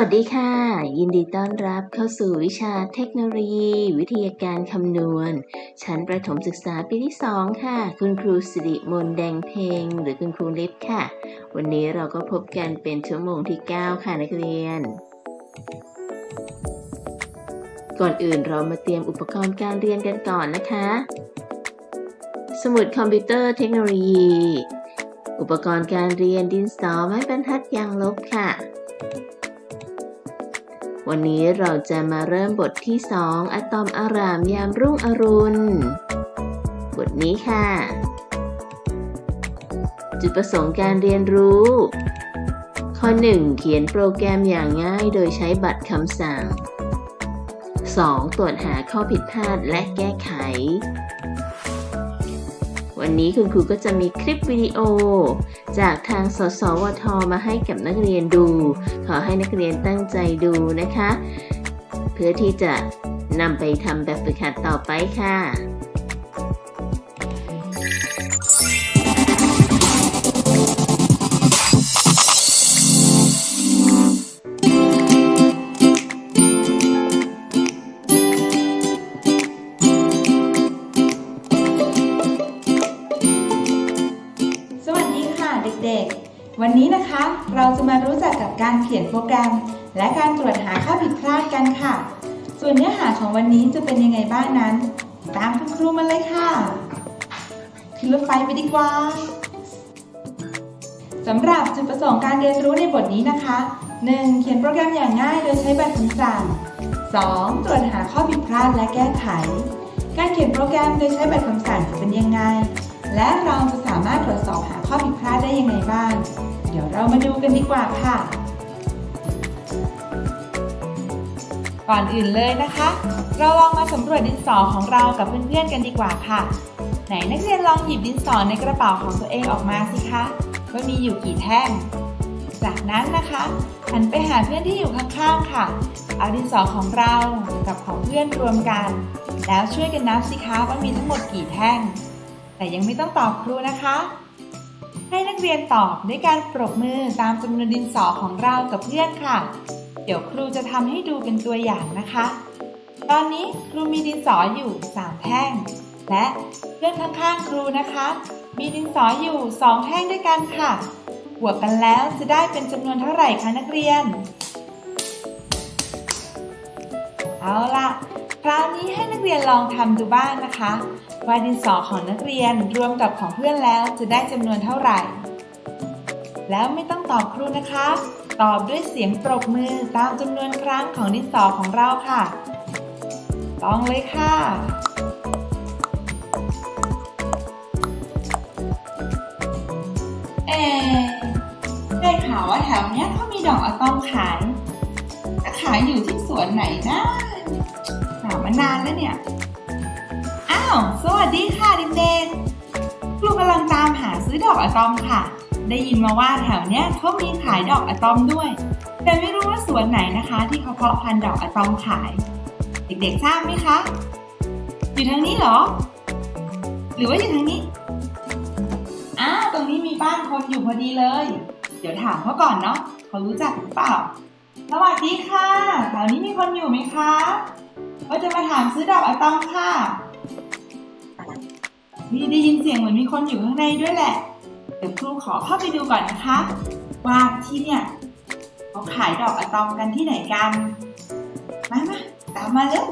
วัสดีค่ะ ยินดีต้อนรับเข้าสู่วิชาเทคโนโลยี วิทยาการคำนวณ ชั้นประถมศึกษาปีที่ 2 ค่ะ คุณครูสิริมนแดงเพลงหรือคุณครูลิฟค่ะ วันนี้เราก็พบกันเป็นชั่วโมงที่ 9 ค่ะนักเรียน ก่อนอื่นเรามาเตรียมอุปกรณ์การเรียนกันก่อนนะคะ สมุดคอมพิวเตอร์เทคโนโลยี อุปกรณ์การเรียนดินสอไม้บรรทัดยางลบค่ะ วันนี้เราจะมาเริ่มบทที่ 2 อะตอมอารามยามรุ่งอรุณ บทนี้ค่ะ จุดประสงค์การเรียนรู้ ข้อ 1 เขียนโปรแกรมอย่างง่ายโดยใช้บัตรคำสั่ง 2. ตรวจหาข้อผิดพลาดและแก้ไข วันนี้คุณครูก็จะมีคลิปวิดีโอ จากทางสสวทมาให้กับนักเรียนดู ขอให้นักเรียนตั้งใจดูนะคะ เพื่อที่จะนำไปทำแบบฝึกหัดต่อไปค่ะ การเขียนโปรแกรม และการตรวจหาค่าผิดพลาดกันค่ะ ส่วนเนื้อหาของวันนี้จะเป็นยังไงบ้างนั้น ตามคุณครูมาเลยค่ะ ขึ้นรถไฟไปดีกว่าสำหรับจุดประสงค์การเรียนรู้ในบทนี้นะคะ 1. เขียนโปรแกรมอย่างง่ายโดยใช้แบบคำสั่ง 2. ตรวจหาข้อผิดพลาดและแก้ไข การเขียนโปรแกรมโดยใช้แบบคำสั่งจะเป็นยังไง และเราจะสามารถตรวจสอบหาข้อผิดพลาดได้ยังไงบ้าง เดี๋ยวเรามาดูกันดีกว่าค่ะ ก่อนอื่นเลยนะคะ เราลองมาสำรวจดินสอของเรากับเพื่อนๆกันดีกว่าค่ะ ไหนนักเรียนลองหยิบดินสอในกระเป๋าของตัวเองออกมาสิคะว่ามีอยู่กี่แท่ง จากนั้นนะคะหันไปหาเพื่อนที่อยู่ข้างๆค่ะ เอาดินสอของเรากับของเพื่อนรวมกัน แล้วช่วยกันนับสิคะว่ามีทั้งหมดกี่แท่ง แต่ยังไม่ต้องตอบครูนะคะ ให้นักเรียนตอบด้วยการปรบมือตามจำนวนดินสอของเรากับเพื่อนค่ะ เดี๋ยวครูจะทำให้ดูเป็นตัวอย่างนะคะ ตอนนี้ครูมีดินสออยู่3แท่ง และเพื่อนข้างๆครูนะคะ มีดินสออยู่2แท่งด้วยกันค่ะบวกกันแล้วจะได้เป็นจำนวนเท่าไหร่คะนักเรียน เอาล่ะ คราวนี้ให้นักเรียนลองทำดูบ้างนะคะว่าดินสอของนักเรียนรวมกับของเพื่อนแล้วจะได้จำนวนเท่าไหร่ แล้วไม่ต้องตอบครูนะคะ ตอบด้วยเสียงปรบมือตามจำนวนครั้งของดินสอของเราค่ะ ต้องเลยค่ะ เอ๊ได้ข่าวว่าแถวเนี้ยเขามีดอกอะตอมขายขายอยู่ที่สวนไหนนะหามานานแล้วเนี่ย อ้าว สวัสดีค่ะเด็กๆครูกำลังตามหาซื้อดอกอะตอมค่ะ ได้ยินมาว่าแถวเนี้ยเขามีขายดอกอะตอมด้วย แต่ไม่รู้ว่าสวนไหนนะคะ ที่เขาเพาะพันธุ์ดอกอะตอมขาย เด็กๆทราบไหมคะ อยู่ทางนี้เหรอ หรือว่าอยู่ทางนี้อ้าวตรงนี้มีบ้านคนอยู่พอดีเลย เดี๋ยวถามเขาก่อนเนาะเขารู้จักหรือเปล่า สวัสดีค่ะแถวนี้มีคนอยู่ไหมคะก็จะมาถามซื้อดอกอะตอมค่ะนี่ได้ยินเสียงเหมือนมีคนอยู่ข้างในด้วยแหละ ดี๋ยวครูขอเข้าไปดูก่อนนะคะ ว่าที่เนี่ยเขาขายดอกอะตอมกันที่ไหนกัน มามาตามมาเร็ว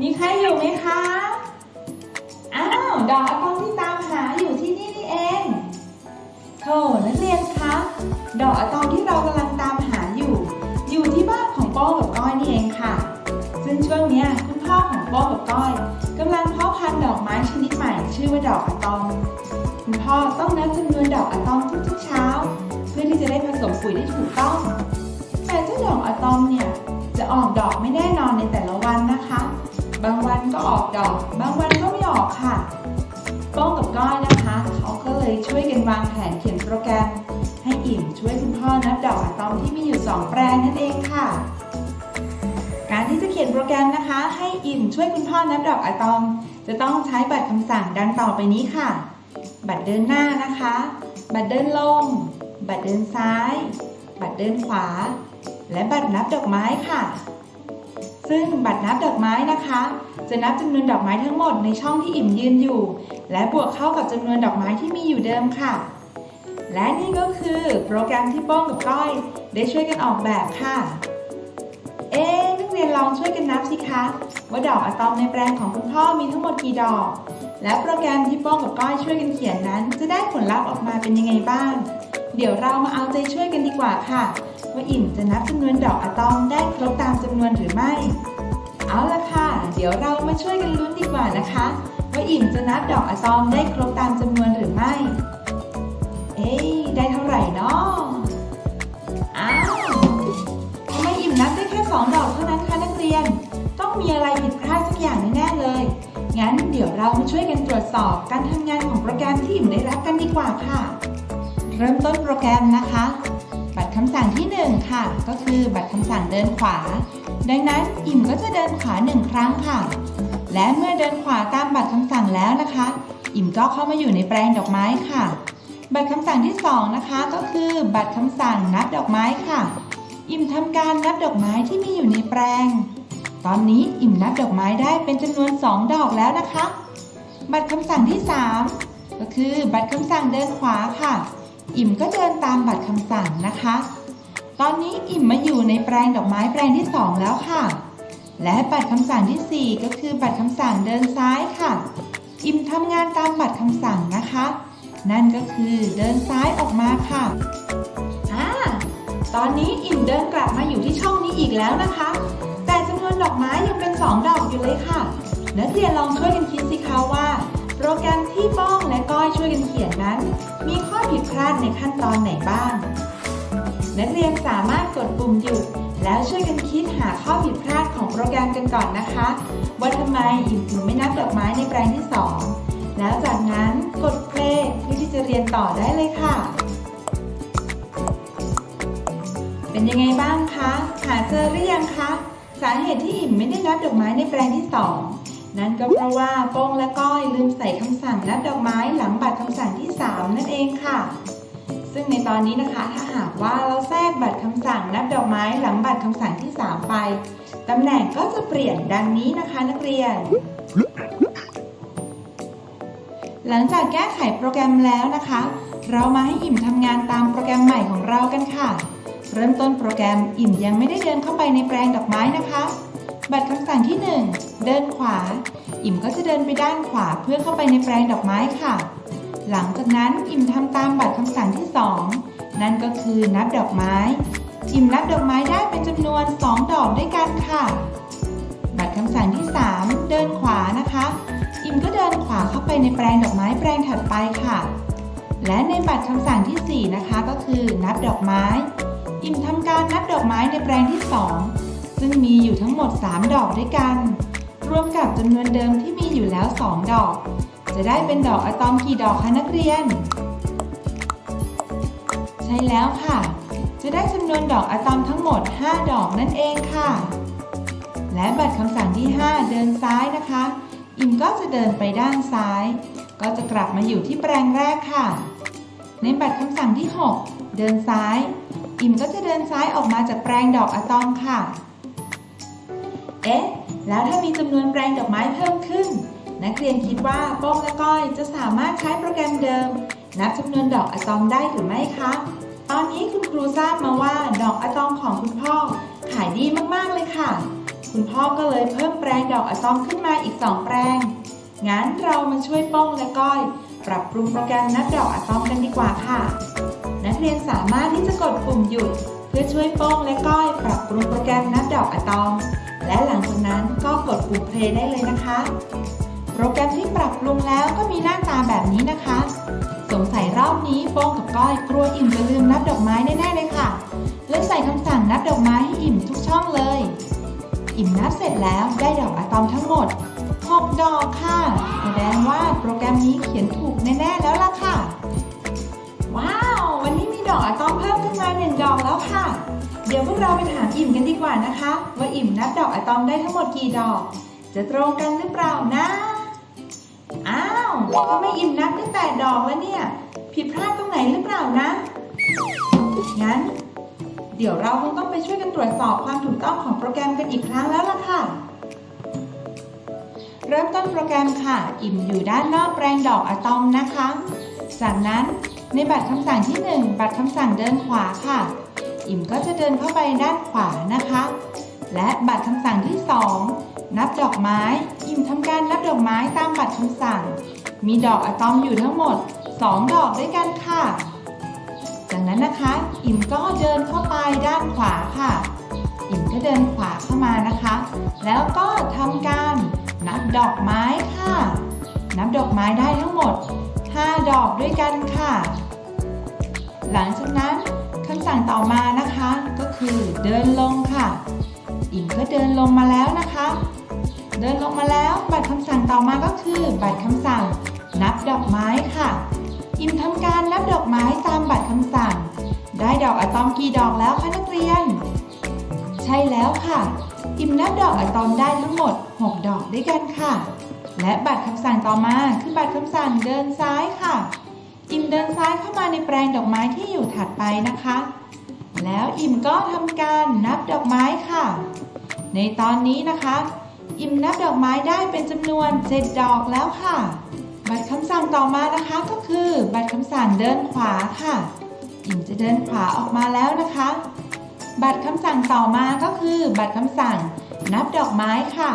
มีใครอยู่ไหมคะ อ้าว ดอกอะตอมที่ตามหาอยู่ที่นี่นี่เองโธ่นักเรียนคะ ดอกอะตอมที่เรากำลังตามหาอยู่ อยู่ที่บ้านของโป้กับก้อยนี่เองค่ะ ซึ่งช่วงเนี้ยคุณพ่อของโป้กับก้อยกำลังพ พันธุ์ดอกไม้ชนิดใหม่ชื่อว่าดอกอะตอม คุณพ่อต้องนับจำนวนดอกอะตอมทุกๆเช้า เพื่อที่จะได้ผสมปุ๋ยได้ถูกต้อง แต่เจ้าดอกอะตอมเนี่ยจะออกดอกไม่แน่นอนในแต่ละวันนะคะ บางวันก็ออกดอก บางวันก็ไม่ออกค่ะป้องกับก้อยนะคะ เขาก็เลยช่วยกันวางแผนเขียนโปรแกรม ให้อิ่มช่วยคุณพ่อนับดอกอะตอมที่มีอยู่ 2 แปลงนั่นเองค่ะการที่จะเขียนโปรแกรมนะคะ ให้อิ่มช่วยคุณพ่อนับดอกอะตอม จะต้องใช้บัตรคำสั่งดังต่อไปนี้ค่ะ บัตรเดินหน้านะคะ บัตรเดินลง บัตรเดินซ้าย บัตรเดินขวา และบัตรนับดอกไม้ค่ะ ซึ่งบัตรนับดอกไม้นะคะ จะนับจำนวนดอกไม้ทั้งหมดในช่องที่อิ่มยืนอยู่ และบวกเข้ากับจำนวนดอกไม้ที่มีอยู่เดิมค่ะ และนี่ก็คือโปรแกรมที่โป้งกับก้อย ได้ช่วยกันออกแบบค่ะ เอ๊ รียนลองช่วยกันนับสิคะ ว่าดอกอะตอมในแปลงของคุณพ่อมีทั้งหมดกี่ดอก และโปรแกรมที่โป้งกับก้อยช่วยกันเขียนนั้น จะได้ผลลัพธ์ออกมาเป็นยังไงบ้าง เดี๋ยวเรามาเอาใจช่วยกันดีกว่าค่ะ ว่าอิ่มจะนับจำนวนดอกอะตอมได้ครบตามจำนวนหรือไม่ เอาละค่ะ เดี๋ยวเรามาช่วยกันลุ้นดีกว่านะคะ ว่าอิ่มจะนับดอกอะตอมได้ครบตามจำนวนหรือไม่ เอ๊ได้เท่าไหร่เนาะอ้าวทำไมอิ่มนับได้แค่สองดอกเท่านั้น มีอะไรผิดพลาดสักอย่างแน่เลย งั้นเดี๋ยวเรามาช่วยกันตรวจสอบการทำงานของโปรแกรมที่อิ่มได้รับกันดีกว่าค่ะ เริ่มต้นโปรแกรมนะคะ บัตรคำสั่งที่ 1 ค่ะ ก็คือบัตรคำสั่งเดินขวา ดังนั้นอิ่มก็จะเดินขวาหนึ่งครั้งค่ะ และเมื่อเดินขวาตามบัตรคำสั่งแล้วนะคะ อิ่มก็เข้ามาอยู่ในแปลงดอกไม้ค่ะ บัตรคำสั่งที่ 2 นะคะ ก็คือบัตรคำสั่งนับดอกไม้ค่ะ อิ่มทำการนับดอกไม้ที่มีอยู่ในแปลง ตอนนี้อิ่มนับดอกไม้ได้เป็นจำนวน 2 ดอกแล้วนะคะ บัตรคำสั่งที่ 3 ก็คือบัตรคำสั่งเดินขวาค่ะ อิ่มก็เดินตามบัตรคำสั่งนะคะ ตอนนี้อิ่มมาอยู่ในแปลงดอกไม้แปลงที่ 2 แล้วค่ะ และบัตรคำสั่งทีสี่4 ก็คือบัตรคำสั่งเดินซ้ายค่ะ อิ่มทำงานตามบัตรคำสั่งนะคะ นั่นก็คือเดินซ้ายออกมาค่ะอ่าตอนนี้อิ่มเดินกลับมาอยู่ที่ช่องนี้อีกแล้วนะคะ ดอกไม้ยังเป็น 2 ดอกอยู่เลยค่ะ นักเรียนลองช่วยกันคิดสิคะว่า โปรแกรมที่ป้องและก้อยช่วยกันเขียนนั้น มีข้อผิดพลาดในขั้นตอนไหนบ้าง นักเรียนสามารถกดปุ่มหยุดแล้วช่วยกันคิดหาข้อผิดพลาดของโปรแกรมกันก่อนนะคะว่าทำไมอิ่มถึงไม่นับดอกไม้ในแปลงที่ 2 แล้วจากนั้นกดเพลย์เพื่อที่จะเรียนต่อได้เลยค่ะ เป็นยังไงบ้างคะ หาเจอหรือยังคะ สาเหตุที่อิ่มไม่ได้นับดอกไม้ในแปลงที่ 2 นั่นก็เพราะว่าโป้งและก้อยลืมใส่คำสั่งนับดอกไม้หลังบัตรคำสั่งที่ 3 นั่นเองค่ะ ซึ่งในตอนนี้นะคะถ้าหากว่าเราแทรกบัตรคำสั่งนับดอกไม้หลังบัตรคำสั่งที่ 3 ไปตำแหน่งก็จะเปลี่ยนดังนี้นะคะนักเรียน หลังจากแก้ไขโปรแกรมแล้วนะคะ เรามาให้อิ่มทำงานตามโปรแกรมใหม่ของเรากันค่ะ เริ่มต้นโปรแกรมอิ่มยังไม่ได้เดินเข้าไปในแปลงดอกไม้นะคะ บัตรคำสั่งที่ 1 เดินขวา อิ่มก็จะเดินไปด้านขวาเพื่อเข้าไปในแปลงดอกไม้ค่ะ หลังจากนั้นอิ่มทำตามบัตรคำสั่งที่ 2 นั่นก็คือนับดอกไม้ อิ่มนับดอกไม้ได้เป็นจำนวน 2 ดอกด้วยกันค่ะ บัตรคำสั่งที่ 3 เดินขวานะคะ อิ่มก็เดินขวาเข้าไปในแปลงดอกไม้แปลงถัดไปค่ะ และในบัตรคำสั่งที่ 4 นะคะก็คือนับดอกไม้ อิ่มทำการนับดอกไม้ในแปลงที่ 2 ซึ่งมีอยู่ทั้งหมด 3 ดอกด้วยกัน รวมกับจำนวนเดิมที่มีอยู่แล้ว 2 ดอก จะได้เป็นดอกอะตอมกี่ดอกคะนักเรียน ใช่แล้วค่ะ จะได้จำนวนดอกอะตอมทั้งหมด 5 ดอกนั่นเองค่ะ และบัตรคำสั่งที่ 5 เดินซ้ายนะคะ อิมก็จะเดินไปด้านซ้าย ก็จะกลับมาอยู่ที่แปลงแรกค่ะ ในบัตรคำสั่งที่ 6 เดินซ้าย อิ่มก็จะเดินซ้ายออกมาจากแปลงดอกอะตอมค่ะ เอ๊ะ แล้วถ้ามีจำนวนแปลงดอกไม้เพิ่มขึ้น นักเรียนคิดว่าโป้งและก้อยจะสามารถใช้โปรแกรมเดิม นับจำนวนดอกอะตอมได้หรือไม่คะ ตอนนี้คุณครูทราบมาว่าดอกอะตอมของคุณพ่อขายดีมากๆเลยค่ะ คุณพ่อก็เลยเพิ่มแปลงดอกอะตอมขึ้นมาอีก 2 แปลง งั้นเรามาช่วยโป้งและก้อย ปรับปรุงโปรแกรมนับดอกอะตอมกันดีกว่าค่ะ เรียนสามารถที่จะกดปุ่มหยุด เพื่อช่วยโป้งและก้อยปรับปรุงโปรแกรมนับดอกอะตอม และหลังจากนั้นก็กดปุ่มเพลย์ได้เลยนะคะ โปรแกรมที่ปรับปรุงแล้วก็มีหน้าตาแบบนี้นะคะ สงสัยรอบนี้โป้งกับก้อยกลัวอิ่มจะลืมนับดอกไม้แน่ๆเลยค่ะเลยใส่คำสั่งนับดอกไม้ให้อิ่มทุกช่องเลย อิ่มนับเสร็จแล้วได้ดอกอะตอมทั้งหมด 6 ดอกค่ะ แสดงว่าโปรแกรมนี้เขียนถูกแน่ๆแล้วล่ะค่ะ ว้าว วันนี้มีดอกอะตอมเพิ่มขึ้นมาหนึ่งดอกแล้วค่ะ เดี๋ยวพวกเราไปถามอิ่มกันดีกว่านะคะ ว่าอิ่มนับดอกอะตอมได้ทั้งหมดกี่ดอก จะตรงกันหรือเปล่านะ อ้าวทำไมอิ่มนับได้แปดดอกแล้วเนี่ย ผิดพลาดตรงไหนหรือเปล่านะ งั้น เดี๋ยวเราคงต้องไปช่วยกันตรวจสอบความถูกต้องของโปรแกรมกันอีกครั้งแล้วล่ะค่ะเริ่มต้นโปรแกรมค่ะ อิ่มอยู่ด้านนอกแปลงดอกอะตอมนะคะ จากนั้น ในบัตรคำสั่งที่ 1 บัตรคำสั่งเดินขวาค่ะ อิ่มก็จะเดินเข้าไปด้านขวานะคะ และบัตรคำสั่งที่ 2 นับดอกไม้ อิ่มทำการนับดอกไม้ตามบัตรคำสั่ง มีดอกอะตอมอยู่ทั้งหมด 2 ดอกด้วยกันค่ะ จากนั้นนะคะ อิ่มก็เดินเข้าไปด้านขวาค่ะ อิ่มก็เดินขวาเข้ามานะคะ แล้วก็ทำการนับดอกไม้ค่ะ นับดอกไม้ได้ทั้งหมด 5 ดอกด้วยกันค่ะ หลังจากนั้นคำสั่งต่อมานะคะ ก็คือเดินลงค่ะ อิ่มก็เดินลงมาแล้วนะคะ เดินลงมาแล้วบัตรคำสั่งต่อมาก็คือ บัตรคำสั่ง นับดอกไม้ค่ะ อิ่มทำการนับดอกไม้ตามบัตรคำสั่ง ได้ดอกอะตอมกี่ดอกแล้วคะนักเรียน ใช่แล้วค่ะ อิ่มนับดอกอะตอมได้ทั้งหมด 6 ดอกด้วยกันค่ะ และบัตรคำสั่งต่อมาคือบัตรคำสั่งเดินซ้ายค่ะ อิ่มเดินซ้ายเข้ามาในแปลงดอกไม้ที่อยู่ถัดไปนะคะ แล้วอิ่มก็ทำการนับดอกไม้ค่ะ ในตอนนี้นะคะ อิ่มนับดอกไม้ได้เป็นจำนวน7ดอกแล้วค่ะ บัตรคำสั่งต่อมานะคะก็คือบัตรคำสั่งเดินขวาค่ะ อิ่มจะเดินขวาออกมาแล้วนะคะ บัตรคำสั่งต่อมาก็คือ บัตรคำสั่งนับดอกไม้ค่ะ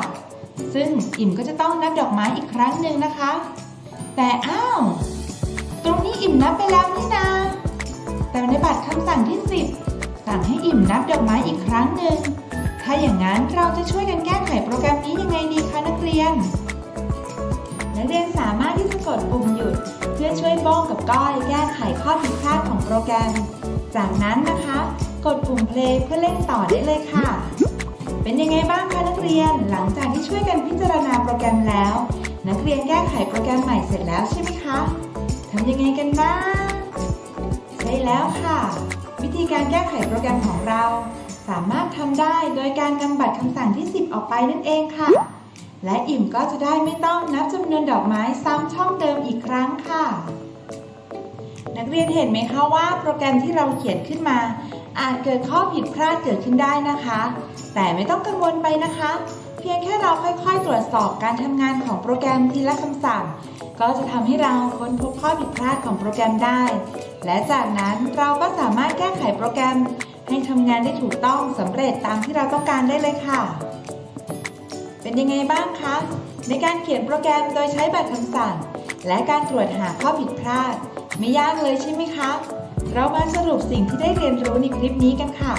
ซึ่งอิ่มก็จะต้องนับดอกไม้อีกครั้งหนึ่งนะคะ แต่อ้าว ตรงนี้อิ่มนับไปแล้วนี่นา แต่ในบัตรคำสั่งที่ 10 สั่งให้อิ่มนับดอกไม้อีกครั้งหนึ่ง ถ้าอย่างนั้นเราจะช่วยกันแก้ไขโปรแกรมนี้ยังไงดีคะนักเรียน นักเรียนสามารถที่จะกดปุ่มหยุด เพื่อช่วยบ้องกับก้อยแก้ไขข้อผิดพลาดของโปรแกรม จากนั้นนะคะ กดปุ่ม play เพื่อเล่นต่อได้เลยค่ะ เป็นยังไงบ้างคะนักเรียน หลังจากที่ช่วยกันพิจารณาโปรแกรมแล้ว นักเรียนแก้ไขโปรแกรมใหม่เสร็จแล้วใช่ไหมคะทำยังไงกันบ้างใช่แล้วค่ะ วิธีการแก้ไขโปรแกรมของเรา สามารถทำได้โดยการนำบัตรคำสั่งที่ 10 ออกไปนั่นเองค่ะ และอิ่มก็จะได้ไม่ต้องนับจำนวนดอกไม้ซ้ำช่องเดิมอีกครั้งค่ะ นักเรียนเห็นไหมคะว่าโปรแกรมที่เราเขียนขึ้นมา อาจเกิดข้อผิดพลาดเกิดขึ้นได้นะคะ แต่ไม่ต้องกังวลไปนะคะ เพียงแค่เราค่อยๆ ตรวจสอบการทำงานของโปรแกรมทีละคำสั่ง ก็จะทำให้เราค้นพบข้อผิดพลาดของโปรแกรมได้ และจากนั้นเราก็สามารถแก้ไขโปรแกรม ให้ทำงานได้ถูกต้องสำเร็จตามที่เราต้องการได้เลยค่ะ เป็นยังไงบ้างคะ ในการเขียนโปรแกรมโดยใช้บัตรคำสั่ง และการตรวจหาข้อผิดพลาด ไม่ยากเลยใช่ไหมคะ เรามาสรุปสิ่งที่ได้เรียนรู้ในคลิปนี้กันค่ะ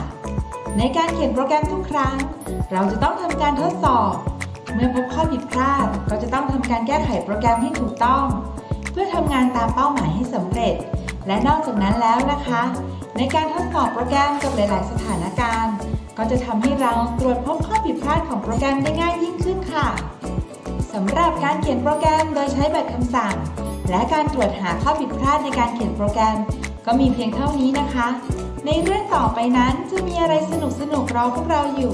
ในการเขียนโปรแกรมทุกครั้ง เราจะต้องทำการทดสอบ เมื่อพบข้อผิดพลาด ก็จะต้องทำการแก้ไขโปรแกรมให้ถูกต้อง เพื่อทำงานตามเป้าหมายให้สำเร็จ และนอกจากนั้นแล้วนะคะ ในการทดสอบโปรแกรมกับหลาย ๆ สถานการณ์ ก็จะทำให้เราตรวจพบข้อผิดพลาดของโปรแกรมได้ง่ายยิ่งขึ้นค่ะสำหรับการเขียนโปรแกรมโดยใช้บัตรคำสั่ง และการตรวจหาข้อผิดพลาดในการเขียนโปรแกรม ก็มีเพียงเท่านี้นะคะ ในเรื่องต่อไปนั้นจะมีอะไรสนุกสนุกรอพวกเราอยู่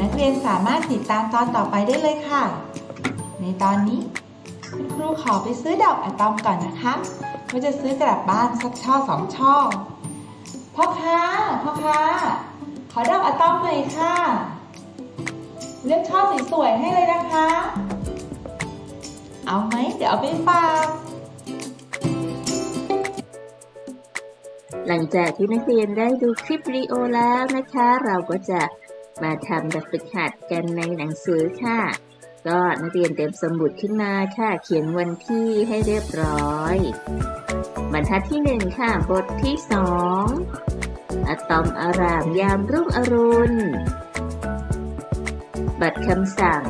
นักเรียนสามารถติดตามตอนต่อไปได้เลยค่ะ ในตอนนี้ คุณครูขอไปซื้อดอกอะตอมก่อนนะคะว่าจะซื้อกลับบ้านสักช่อสองช่อพ่อค้าพ่อค้าขอดอกอะตอมหน่อยค่ะ เลือกช่อสวยๆให้เลยนะคะ เอาไหมเดี๋ยวเอาไปฝาก หลังจากที่นักเรียนได้ดูคลิปวิดีโอแล้วนะคะ เราก็จะมาทำแบบฝึกหัดกันในหนังสือค่ะ ก็นักเรียนเตรียมสมุดขึ้นมาค่ะ เขียนวันที่ให้เรียบร้อย บรรทัดที่หนึ่งค่ะ บทที่สองอะตอมอารามยามรุ่งอรุณ บัตรคำสั่ง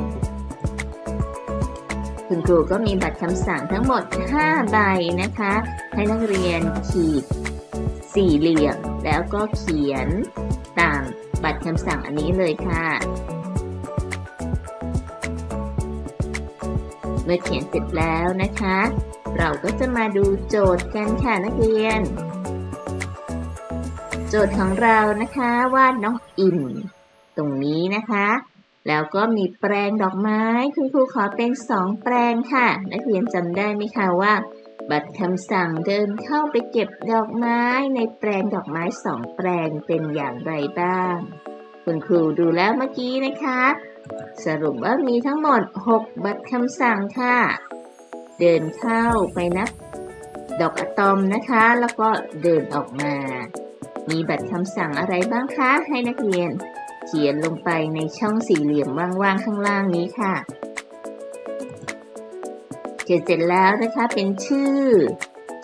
คุณครูก็มีบัตรคำสั่งทั้งหมด 5 ใบนะคะ ให้นักเรียนขีด สี่เหลี่ยม แล้วก็เขียนตามบัตรคำสั่งอันนี้เลยค่ะ เมื่อเขียนเสร็จแล้วนะคะ เราก็จะมาดูโจทย์กันค่ะนักเรียน โจทย์ของเรานะคะวาดน้องอิ่มตรงนี้นะคะ แล้วก็มีแปลงดอกไม้ คุณครูขอเป็นสองแปลงค่ะ นักเรียนจำได้ไหมคะว่า บัตรคำสั่งเดินเข้าไปเก็บดอกไม้ในแปลงดอกไม้สองแปลงเป็นอย่างไรบ้าง คุณครูดูแล้วเมื่อกี้นะคะ สรุปว่ามีทั้งหมด 6 บัตรคำสั่งค่ะ เดินเข้าไปนับดอกอะตอมนะคะ แล้วก็เดินออกมา มีบัตรคำสั่งอะไรบ้างคะ ให้นักเรียน เขียนลงไปในช่องสี่เหลี่ยมว่างๆข้างล่างนี้ค่ะ เขียนเสร็จแล้วนะคะ เป็นชื่อ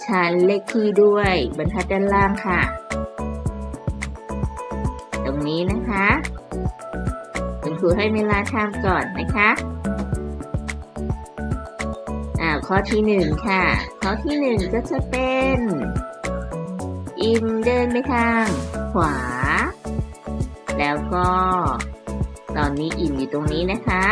ชั้นเลขที่ด้วยบรรทัดด้านล่างค่ะ ตรงนี้นะคะคุณครูให้เวลาทำก่อนนะคะอ่าข้อที่หนึ่งค่ะ ข้อที่หนึ่งก็จะเป็น อิมเดินไปทางขวา แล้วก็ ตอนนี้อิมอยู่ตรงนี้นะคะ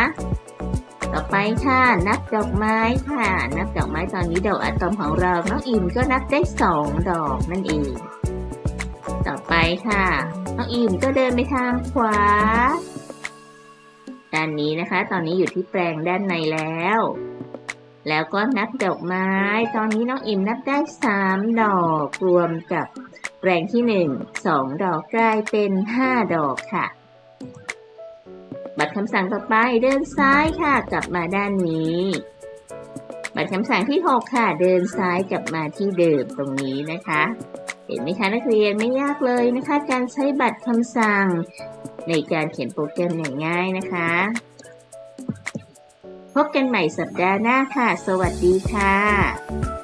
ต่อไปค่ะ นับดอกไม้ค่ะ นับดอกไม้ตอนนี้ดอกอะตอมของเราน้องอิมก็นับได้สองดอกนั่นเอง ต่อไปค่ะน้องอิมก็เดินไปทางขวา ด้านนี้นะคะ ตอนนี้อยู่ที่แปลงด้านในแล้ว แล้วก็นับดอกไม้ ตอนนี้น้องอิมนับได้สามดอกรวมกับแปลงที่หนึ่งสองดอกกลายเป็นห้าดอกค่ะ บัตรคำสั่งต่อไปเดินซ้ายค่ะ กลับมาด้านนี้ บัตรคำสั่งที่ 6 ค่ะ เดินซ้ายกลับมาที่เดิมตรงนี้นะคะ เห็นไหมคะนักเรียนไม่ยากเลยนะคะ การใช้บัตรคำสั่ง ในการเขียนโปรแกรมอย่างง่ายนะคะ พบกันใหม่สัปดาห์หน้าค่ะ สวัสดีค่ะ